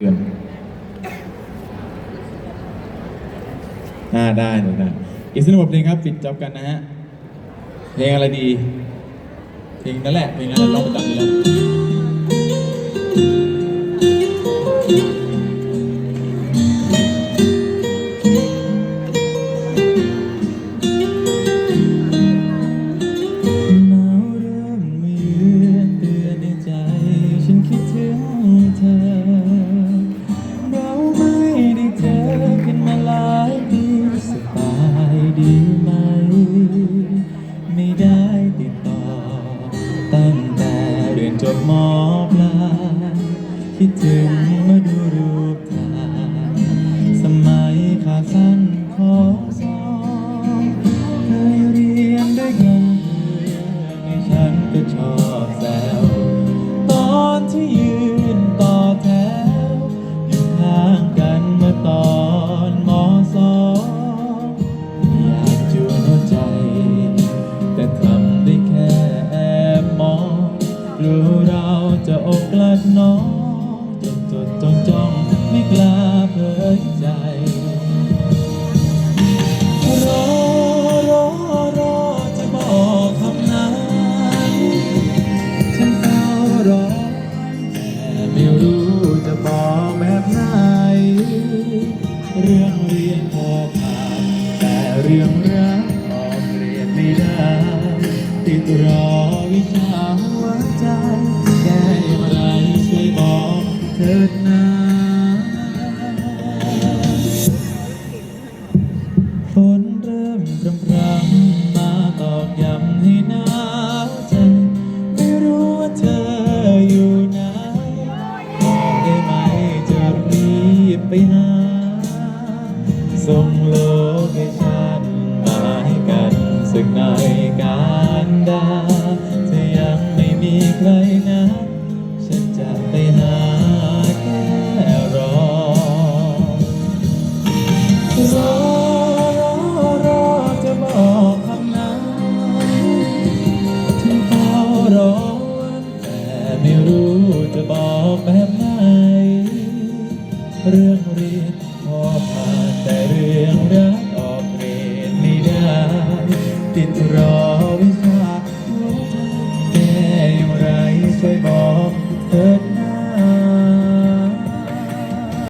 เดือนอ่าได้เลยนะอีกสักหนึ่งบทเพลงครับ ปิดจ็อบกันนะฮะ เพลงอะไรดี เพลงนั่นแหละ เพลงนั้นแหละร้องประจำอยู่แล้ว ยนจบมอปลายคิดถึงมาดูรูป อกกลัดน้องจดจดจ้องจ้องไม่กล้าเผยใจรอรอรอจะบอกคำนั้นฉันเฝ้ารอแต่ไม่รู้จะบอกแบบไหนเรื่องเรียนพอผ่านแต่เรื่องรักออกเรียนไม่ได้ติดรอวิชาหัวใจ ดนะฝนเริ่มพรำพรำมาตอกย้ำให้หนาวใจ ไม่รู้ว่าเธออยู่ไหนบอกได้ไหมจะรีบไปหา บอกแบบไหนเรื่องเรียนพอผ่านแต่เรื่องรักออกเรียนไม่ได้ ติดรอวิชาแม่อยู่ไรช่วยบอกเธอ